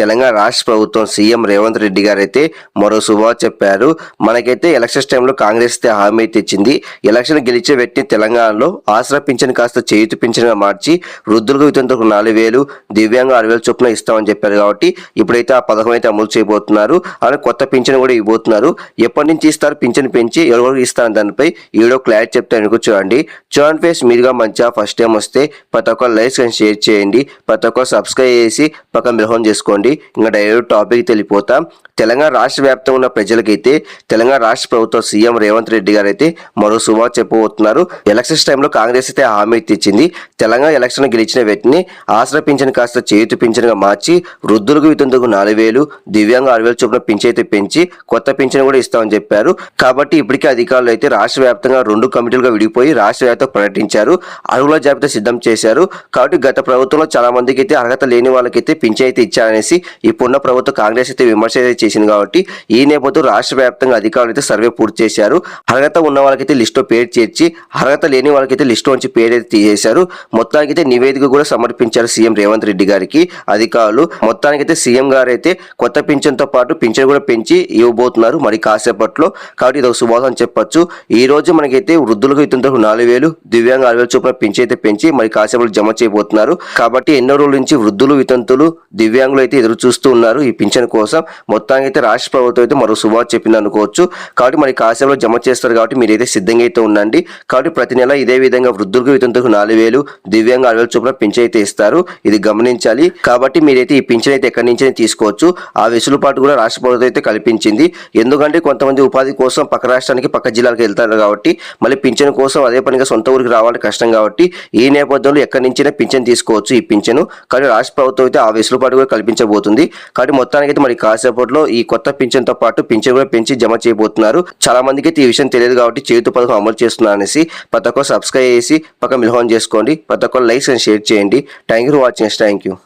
తెలంగాణ రాష్ట్ర ప్రభుత్వం సీఎం రేవంత్ రెడ్డి గారు అయితే మరో శుభవార్త చెప్పారు. మనకైతే ఎలక్షన్స్ టైంలో కాంగ్రెస్ అయితే హామీ అయితే ఇచ్చింది. ఎలక్షన్ గెలిచే వ్యక్తి తెలంగాణలో ఆసరా పింఛన్ కాస్త చేయుతు పింఛన్గా మార్చి వృద్ధులకు వితంతులకు నాలుగు వేలు దివ్యాంగ ఆరు వేలు చొప్పున ఇస్తామని చెప్పారు కాబట్టి ఇప్పుడైతే ఆ పథకం అయితే అమలు చేయబోతున్నారు. అలానే కొత్త పింఛన్ కూడా ఇవ్వబోతున్నారు. ఎప్పటి నుంచి ఇస్తారు? పింఛన్ పెంచి ఎవరికి ఇస్తారు? దానిపై ఈడో క్లారిటీ చెప్తే అనుకో చూడండి. చూడండి ఫేస్ మీరుగా మంచిగా ఫస్ట్ టైం వస్తే ప్రతి ఒక్క లైక్స్ అండ్ షేర్ చేయండి ప్రతి ఒక్క సబ్స్క్రైబ్ చేసి పక్కన మిలహం చేసుకోండి. ఇంకా డైరెక్ట్ టాపిక్ తెలిపోతాం తెలంగాణ రాష్ట్ర వ్యాప్తంగా ఉన్న ప్రజలకైతే తెలంగాణ రాష్ట్ర ప్రభుత్వం సీఎం రేవంత్ రెడ్డి గారు అయితే మరో శుభార్త చెప్పబోతున్నారు. ఎలక్షన్స్ టైంలో కాంగ్రెస్ అయితే హామీ తెచ్చింది ఇచ్చింది. తెలంగాణ ఎలక్షన్ గెలిచిన వ్యక్తిని ఆసరా పింఛన్ కాస్త చేతి పింఛన్గా మార్చి వృద్ధులకు వితంతుకు నాలుగు వేలు దివ్యాంగ ఆరు వేలు చొప్పున పింఛన్ అయితే పెంచి కొత్త పింఛన్ కూడా ఇస్తామని చెప్పారు. కాబట్టి ఇప్పటికే అధికారులు అయితే రాష్ట్ర వ్యాప్తంగా రెండు కమిటీలుగా విడిపోయి రాష్ట్ర వ్యాప్తంగా ప్రకటించారు. అర్హుల జాబితా సిద్ధం చేశారు. కాబట్టి గత ప్రభుత్వంలో చాలా మందికి అయితే అర్హత లేని వాళ్ళకైతే పింఛన్ అయితే ఇచ్చారనేసి ఇప్పుడున్న ప్రభుత్వం కాంగ్రెస్ అయితే విమర్శ అయితే చేసింది కాబట్టి ఈ నేపథ్యంలో రాష్ట్ర వ్యాప్తంగా అధికారులు అయితే సర్వే పూర్తి చేశారు. అర్హత ఉన్న వాళ్ళకైతే లిస్టులో పేరు చేర్చి అర్హత లేని వాళ్ళకైతే లిస్టు నుంచి పేరు అయితే తీసేశారు. మొత్తానికి అయితే నివేదిక కూడా సమర్పించారు సీఎం రేవంత్ రెడ్డి గారికి అధికారులు. మొత్తానికి అయితే సీఎం గారు అయితే కొత్త పింఛన్తో పాటు పింఛన్ కూడా పెంచి ఇవ్వబోతున్నారు మరి కాసేపట్లో. కాబట్టి ఇది ఒక శుభాసం చెప్పొచ్చు. ఈ రోజు మనకైతే వృద్ధులకు ఇతరులకు నాలుగు వేలు దివ్యాంగ ఆరు వేలు చొప్పున పెంచి అయితే పెంచి మరి కాసేపట్లో జమ చేయబోతున్నారు. కాబట్టి ఎన్నో రోజుల నుంచి వృద్ధులు వితంతులు దివ్యాంగులు అయితే ఎదురు చూస్తూ ఉన్నారు. ఈ పింఛన్ కోసం మొత్తానికి అయితే రాష్ట్ర ప్రభుత్వం అయితే మరో శుభార్త చెప్పింది అనుకోవచ్చు. కాబట్టి మరి కాసేపట్లో జమ చేస్తారు కాబట్టి మీరైతే సిద్ధంగా అయితే ఉండండి. కాబట్టి ప్రతి నెల ఇదే విధంగా వృద్ధులకు వితంతుకు నాలుగు వేలు దివ్యాంగ ఆరు వేలు చొప్పున పింఛన్ అయితే ఇస్తారు. ఇది గమనించాలి. కాబట్టి మీరైతే ఈ పింఛన్ అయితే ఎక్కడి నుంచి తీసుకోవచ్చు. ఆ వెసులుబాటు కూడా రాష్ట్ర ప్రభుత్వం అయితే కల్పించింది. ఎందుకంటే కొంతమంది ఉపాధి కోసం పక్క రాష్ట్రానికి పక్క జిల్లాలకు వెళ్తారు కాబట్టి మళ్ళీ పింఛన్ కోసం అదే పనిగా సొంత ఊరికి రావాలంటే కష్టం కాబట్టి ఈ నేపథ్యంలో ఎక్కడి నుంచైనా పింఛన్ తీసుకోవచ్చు ఈ పింఛను. కానీ రాష్ట్ర ప్రభుత్వం అయితే ఆ వెసులుబాటు కూడా కల్పించబోతుంది. కాబట్టి మొత్తానికి అయితే మరి కాసేపట్లో ఈ కొత్త పింఛన్తో పాటు పింఛన్ కూడా పెంచి జమ చేయబోతున్నారు. చాలా మందికి అయితే ఈ విషయం తెలియదు కాబట్టి చేతు పథకం అమలు చేస్తున్నారు అనేసి ప్రతి ఒక్కరు సబ్స్క్రైబ్ చేసి పక్క మిలహం చేసుకోండి. ప్రతి ఒక్కరు లైక్స్ అండ్ షేర్ చేయండి. Thank you for watching thank you